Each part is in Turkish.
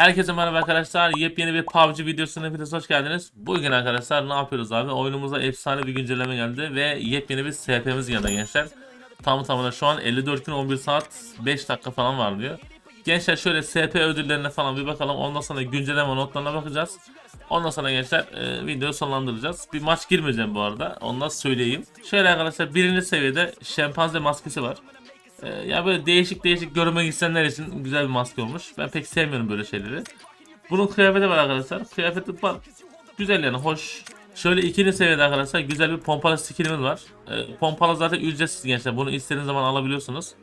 Herkese merhaba arkadaşlar. Yepyeni bir PUBG videosuna hepiniz hoş geldiniz. Bugün arkadaşlar ne yapıyoruz abi? Oyunumuza efsane bir güncelleme geldi ve yepyeni bir SP'miz geldi gençler. Tam tamına şu an 54 gün 11 saat 5 dakika falan var diyor. Gençler şöyle SP ödüllerine falan bir bakalım. Ondan sonra güncelleme notlarına bakacağız. Ondan sonra gençler e, videoyu sonlandıracağız. Bir maç girmeyeceğim bu arada. Onu da söyleyeyim. Şöyle arkadaşlar birinci seviyede şempanze maskesi var. Ee, ya böyle değişik değişik görmek isteyenler için güzel bir maske olmuş. Ben pek sevmiyorum böyle şeyleri. Bunun kıyafeti var arkadaşlar. Kıyafeti var. Güzel yani hoş. Şöyle ikinci seviyede arkadaşlar güzel bir pompalı skinimiz var. Ee, pompalı zaten ücretsiz gençler. Bunu istediğiniz zaman alabiliyorsunuz.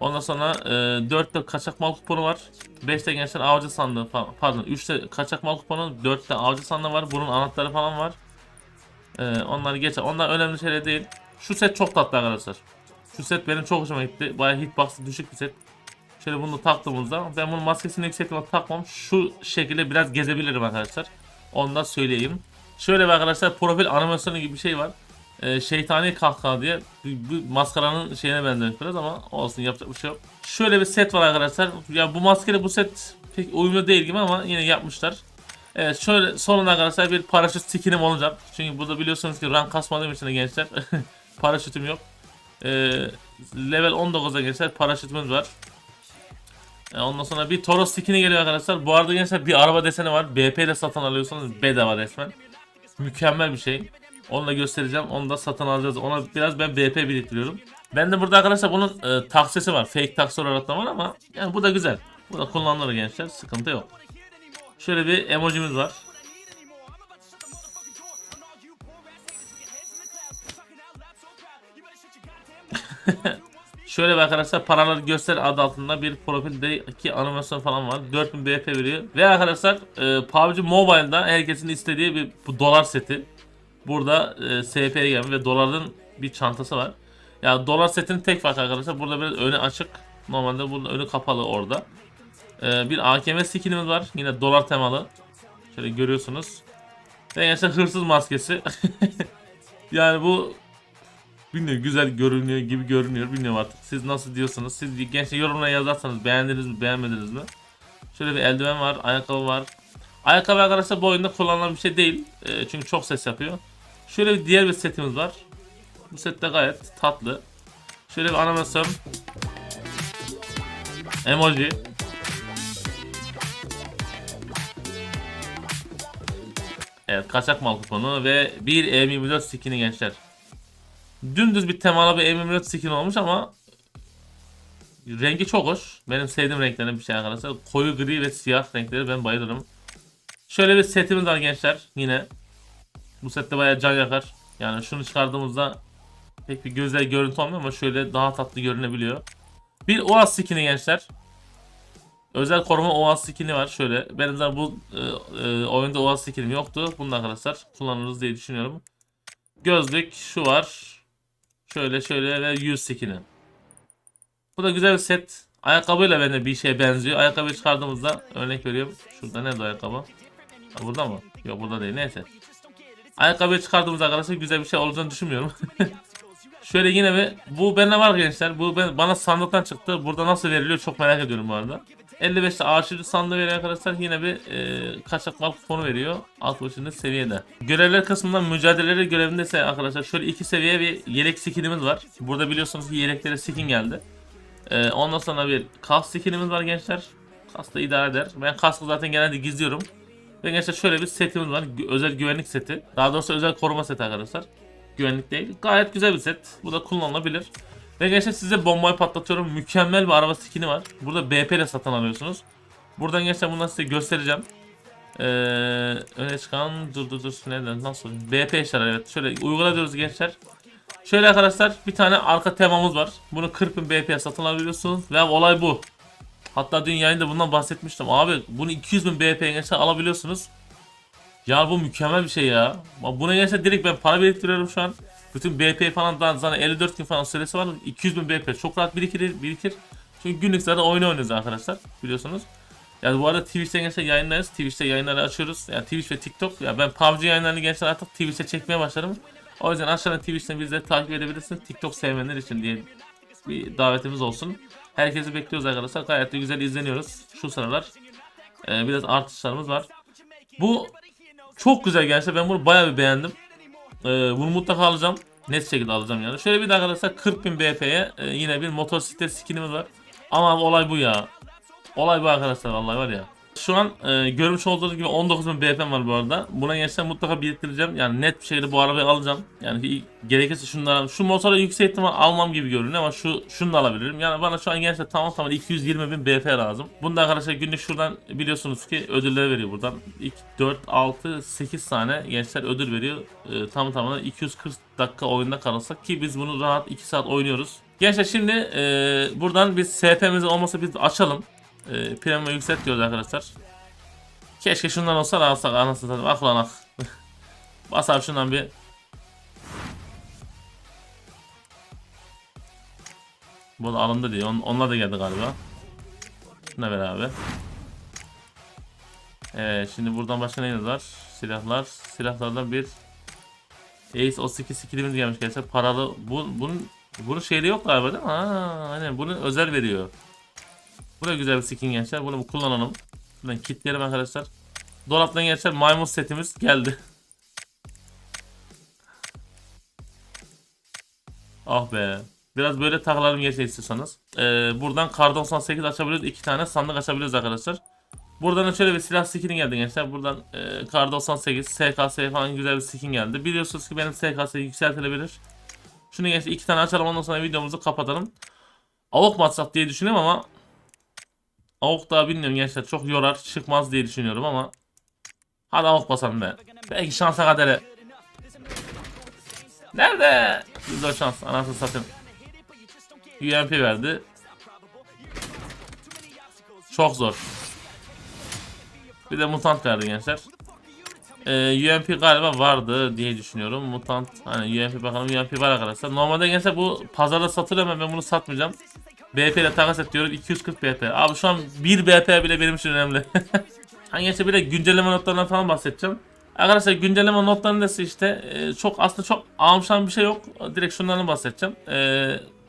Ondan sonra e, 4'te kaçak mal kuponu var. 5'te gençler avcı sandığı falan. Pardon 3'te kaçak mal kuponu. 4'te avcı sandığı var. Bunun anahtarı falan var. Ee, onları geçer. Onlar önemli şeyler değil. Şu set çok tatlı arkadaşlar. Şu set benim çok hoşuma gitti. Bayağı hitbox'ı düşük bir set. Şöyle bunu taktığımızda ben bunun maskesini yüksek takmam. Şu şekilde biraz gezebilirim arkadaşlar. Onu da söyleyeyim. Şöyle bir arkadaşlar profil animasyonu gibi bir şey var. Ee, şeytani kahkaha diye bu, bu maskaranın şeyine benzemiş biraz ama olsun yapacak bir şey yok. Şöyle bir set var arkadaşlar. Ya bu maskeyle bu set pek uyumlu değil gibi ama yine yapmışlar. Evet şöyle sonuna arkadaşlar bir paraşüt skinim olacak. Çünkü burada biliyorsunuz ki rank kasmadığım için gençler paraşütüm yok. Ee, level 19'a gençler paraşütümüz var. Ee, ondan sonra bir Toros skin'i geliyor arkadaşlar. Bu arada gençler bir araba deseni var. BP ile satın alıyorsanız bedava resmen. Mükemmel bir şey. Onu da göstereceğim. Onu da satın alacağız. Ona biraz ben BP biriktiriyorum. Ben de burada arkadaşlar bunun e, taksisi var. Fake taksi olarak da var ama yani bu da güzel. Bu da kullanılır gençler. Sıkıntı yok. Şöyle bir emojimiz var. Şöyle bir arkadaşlar paraları göster adı altında bir profildeki animasyon falan var. 4000 BP veriyor. Ve arkadaşlar e, PUBG Mobile'da herkesin istediği bir bu dolar seti. Burada e, SP'ye gelmiş ve doların bir çantası var. Ya yani dolar setinin tek farkı arkadaşlar burada biraz önü açık. Normalde bunun önü kapalı orada. E, bir AKM skinimiz var. Yine dolar temalı. Şöyle görüyorsunuz. Ve gençler hırsız maskesi. yani bu Bilmiyorum güzel görünüyor gibi görünüyor. Bilmiyorum artık. Siz nasıl diyorsunuz? Siz gençler yorumlara yazarsanız beğendiniz mi beğenmediniz mi? Şöyle bir eldiven var. Ayakkabı var. Ayakkabı arkadaşlar bu oyunda kullanılan bir şey değil. E, çünkü çok ses yapıyor. Şöyle bir diğer bir setimiz var. Bu set de gayet tatlı. Şöyle bir animasyon. Emoji. Evet kaçak mal kuponu ve bir M24 skin'i gençler. Dümdüz bir temalı bir M24 skin olmuş ama rengi çok hoş. Benim sevdiğim renklerden bir şey arkadaşlar. Koyu gri ve siyah renkleri ben bayılırım. Şöyle bir setimiz var gençler yine. Bu sette bayağı can yakar. Yani şunu çıkardığımızda pek bir güzel görüntü olmuyor ama şöyle daha tatlı görünebiliyor. Bir OAS skin'i gençler. Özel koruma OAS skin'i var şöyle. Benim zaten bu e, e, oyunda OAS skin'im yoktu. Bunu da arkadaşlar kullanırız diye düşünüyorum. Gözlük şu var. Şöyle şöyle ve 100 skin'i. Bu da güzel bir set. Ayakkabıyla bende bir şeye benziyor. Ayakkabıyı çıkardığımızda örnek veriyorum. Şurada nerede ayakkabı? Ha, burada mı? Yok burada değil. Neyse. Ayakkabıyı çıkardığımızda arkadaşlar güzel bir şey olacağını düşünmüyorum. Şöyle yine bir bu bende var gençler. Bu ben, bana sandıktan çıktı. Burada nasıl veriliyor çok merak ediyorum bu arada. 55'te arşivci sandığı veriyor arkadaşlar. Yine bir e, kaçak mal kuponu veriyor. 60. seviyede. Görevler kısmından mücadeleleri görevinde ise arkadaşlar şöyle iki seviye bir yelek skinimiz var. Burada biliyorsunuz ki yeleklere skin geldi. E, ondan sonra bir kask skinimiz var gençler. Kask da idare eder. Ben kaskı zaten genelde gizliyorum. Ve gençler şöyle bir setimiz var. Özel güvenlik seti. Daha doğrusu özel koruma seti arkadaşlar. Güvenlik değil. Gayet güzel bir set. Bu da kullanılabilir. Ve gençler size bombayı patlatıyorum. Mükemmel bir araba skini var. Burada BP ile satın alıyorsunuz. Buradan gençler bunları size göstereceğim. Ee, öne çıkan dur dur dur neden nasıl BP işler evet. Şöyle uygula diyoruz gençler. Şöyle arkadaşlar bir tane arka temamız var. Bunu 40.000 BP'ye satın alabiliyorsunuz. Ve olay bu. Hatta dün yayında bundan bahsetmiştim. Abi bunu 200.000 BP'ye gençler alabiliyorsunuz. Ya bu mükemmel bir şey ya. Buna gençler? Direkt ben para biriktiriyorum şu an bütün BP falan da zaten 54 gün falan süresi var 200.000 BP çok rahat birikir birikir çünkü günlük zaten oyun oynuyoruz arkadaşlar biliyorsunuz yani bu arada Twitch'te gençler yayınlarız. Twitch'te yayınları açıyoruz. Yani Twitch ve TikTok. Ya ben PUBG yayınlarını gençler artık Twitch'te çekmeye başladım. O yüzden aşağıdan Twitch'ten bizleri takip edebilirsiniz. TikTok sevmeyenler için diye bir davetimiz olsun. Herkesi bekliyoruz arkadaşlar. Gayet de güzel izleniyoruz şu sıralar. Ee, biraz artışlarımız var. Bu çok güzel gençler. Ben bunu bayağı bir beğendim. Ee, bunu mutlaka alacağım. Net şekilde alacağım yani. Şöyle bir de arkadaşlar 40.000 BP'ye e, yine bir motosiklet skinimiz var. Ama olay bu ya. Olay bu arkadaşlar vallahi var ya. Şu an e, görmüş olduğunuz gibi 19.000 BP'm var bu arada. Buna gençler mutlaka biriktireceğim. Yani net bir şekilde bu arabayı alacağım. Yani gerekirse şunları şu motora yüksek ihtimal almam gibi görünüyor ama şu şunu da alabilirim. Yani bana şu an gençler tamam tamam 220.000 BP lazım. Bunu da arkadaşlar günlük şuradan biliyorsunuz ki ödüller veriyor buradan. 2, 4, 6, 8 tane gençler ödül veriyor. E, tam tamına 240 dakika oyunda kalırsak ki biz bunu rahat 2 saat oynuyoruz. Gençler şimdi e, buradan biz SP'mizin olmasa biz açalım. E, Primo yükselt diyoruz arkadaşlar. Keşke şundan olsa da alsak anasını satayım. Ah lan ah. Bas abi şundan bir. Bu da alındı diyor. On, onlar da geldi galiba. Şuna ver abi. Evet şimdi buradan başka neyiniz var? Silahlar. Silahlardan bir Ace O8 skillimiz gelmiş gerçekten paralı. Bu, bunun bunun şeyde yok galiba değil mi? Ha, aynen bunu özel veriyor. Bu da güzel bir skin gençler. Bunu kullanalım. Ben kitlerim arkadaşlar. Dolaptan gençler maymun setimiz geldi. Ah be. Biraz böyle takılalım geçe istiyorsanız. Ee, buradan kar 98 açabiliyoruz. iki tane sandık açabiliyoruz arkadaşlar. Buradan da şöyle bir silah skin'i geldi gençler. Buradan e, kar 98, SKS falan güzel bir skin geldi. Biliyorsunuz ki benim SKS yükseltilebilir. Şunu gençler iki tane açalım ondan sonra videomuzu kapatalım. Avuk mu diye düşünüyorum ama Avuk da bilmiyorum gençler çok yorar çıkmaz diye düşünüyorum ama Hadi avuk basalım be. Belki şansa kadere. Nerede? Güzel şans. Anasını satayım. UMP verdi. Çok zor. Bir de mutant verdi gençler. Ee, UMP galiba vardı diye düşünüyorum. Mutant hani UMP bakalım UMP var arkadaşlar. Normalde gençler bu pazarda satılıyor ama ben bunu satmayacağım. BP ile takas et diyorum 240 BP. Abi şu an 1 BP bile benim için önemli. Hani işte bir de güncelleme notlarından falan bahsedeceğim. Arkadaşlar güncelleme notlarında ise işte e, çok aslında çok amşan bir şey yok. Direkt şunlardan bahsedeceğim. E,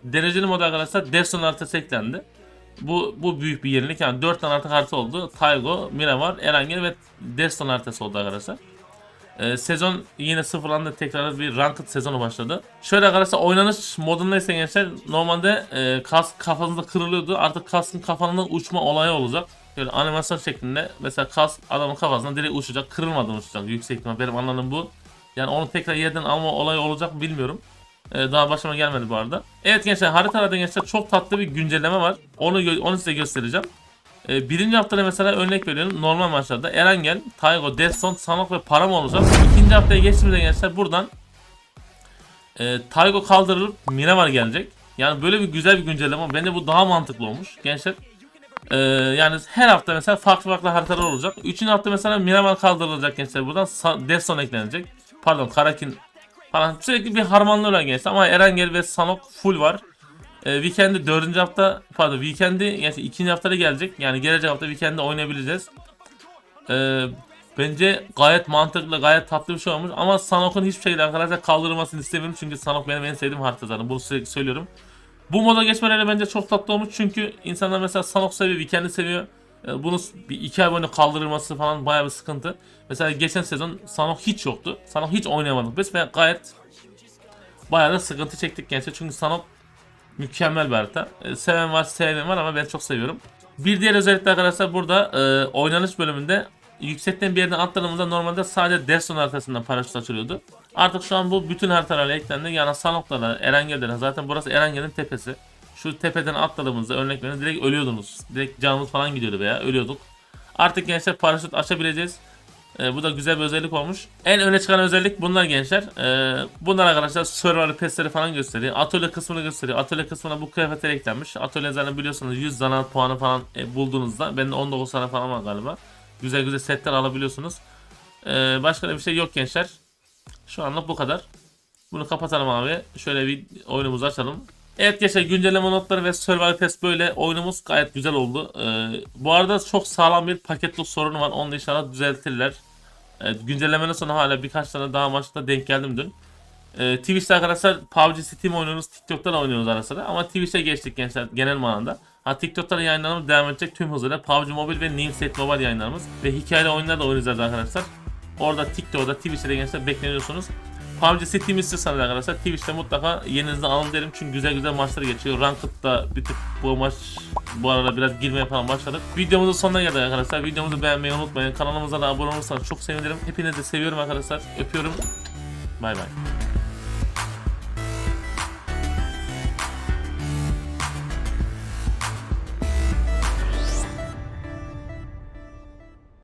dereceli mod arkadaşlar Deston haritası eklendi. Bu bu büyük bir yenilik yani 4 tane artık harita oldu. Taygo, Miramar, Erangel ve Deston haritası oldu arkadaşlar. E, sezon yine sıfırlandı tekrar bir ranked sezonu başladı. Şöyle arkadaşlar oynanış modunda ise gençler normalde e, kask kafanızda kırılıyordu. Artık kaskın kafanından uçma olayı olacak. Böyle animasyon şeklinde mesela kas adamın kafasına direkt uçacak kırılmadan uçacak yüksek ihtimal benim anladığım bu. Yani onu tekrar yerden alma olayı olacak bilmiyorum. Ee, daha başıma gelmedi bu arada. Evet gençler haritalarda gençler çok tatlı bir güncelleme var. Onu onu size göstereceğim. Ee, birinci haftada mesela örnek veriyorum normal maçlarda Erangel, Taygo, Deston, Sanok ve Param olacak. İkinci haftaya geçtiğimizde gençler buradan e, Taygo kaldırılıp Miramar gelecek. Yani böyle bir güzel bir güncelleme. Bence bu daha mantıklı olmuş. Gençler ee, yani her hafta mesela farklı farklı haritalar olacak. Üçüncü hafta mesela Miramar kaldırılacak gençler buradan. Deston eklenecek. Pardon Karakin falan. Sürekli bir harmanlıyorlar gençler ama Erengel ve Sanok full var. Ee, Weekend'i dördüncü hafta pardon Weekend'i yani ikinci haftada gelecek. Yani gelecek hafta Weekend'i oynayabileceğiz. Ee, bence gayet mantıklı, gayet tatlı bir şey olmuş. Ama Sanok'un hiçbir şekilde arkadaşlar kaldırılmasını istemiyorum. Çünkü Sanok benim en sevdiğim harita zaten. Bunu sürekli söylüyorum. Bu moda geçmeleri bence çok tatlı olmuş çünkü insanlar mesela Sanok seviyor, Weekend'i seviyor. Ee, Bunu bir iki ay boyunca kaldırılması falan bayağı bir sıkıntı. Mesela geçen sezon Sanok hiç yoktu. Sanok hiç oynayamadık biz ve gayet bayağı da sıkıntı çektik gençler çünkü Sanok mükemmel bir harita. Ee, Seven var, sevmeyen var ama ben çok seviyorum. Bir diğer özellik arkadaşlar burada e, oynanış bölümünde yüksekten bir yerden atladığımızda normalde sadece Deston haritasından paraşüt açılıyordu. Artık şu an bu bütün haritalarla eklendi. Yani Sanok'la Erengel'de zaten burası Erengel'in tepesi. Şu tepeden atladığımızda örnek verin direkt ölüyordunuz. Direkt canımız falan gidiyordu veya ölüyorduk. Artık gençler paraşüt açabileceğiz. Ee, bu da güzel bir özellik olmuş. En öne çıkan özellik bunlar gençler. Ee, bunlar arkadaşlar survival pestleri falan gösteriyor. Atölye kısmını gösteriyor. Atölye kısmına bu kıyafetler eklenmiş. Atölye zaten biliyorsunuz 100 zanaat puanı falan e, bulduğunuzda. Bende 19 tane falan var galiba. Güzel güzel setler alabiliyorsunuz. Ee, başka da bir şey yok gençler. Şu anlık bu kadar. Bunu kapatalım abi. Şöyle bir oyunumuzu açalım. Evet gençler güncelleme notları ve Survival Pass böyle oyunumuz gayet güzel oldu. Ee, bu arada çok sağlam bir paketlik sorunu var. Onu inşallah düzeltirler. Evet, güncellemeden sonra hala birkaç tane daha maçta denk geldim dün. Ee, Twitch'te arkadaşlar PUBG Steam oynuyoruz. TikTok'ta da oynuyoruz ara. Ama Twitch'e geçtik gençler genel manada. Ha TikTok'ta da yayınlarımız devam edecek tüm hızıyla. PUBG Mobile ve Nimset Mobile yayınlarımız. Ve hikayeli oyunlar da oynayacağız arkadaşlar. Orada TikTok'ta Twitch'te de gençler bekleniyorsunuz. PUBG Steam istiyorsanız arkadaşlar Twitch'te mutlaka yerinizi alın derim çünkü güzel güzel maçlar geçiyor. Ranked'da bir tık bu maç bu arada biraz girmeye falan başladık. Videomuzun sonuna geldik arkadaşlar. Videomuzu beğenmeyi unutmayın. Kanalımıza da abone olursanız çok sevinirim. Hepinizi seviyorum arkadaşlar. Öpüyorum. Bay bay.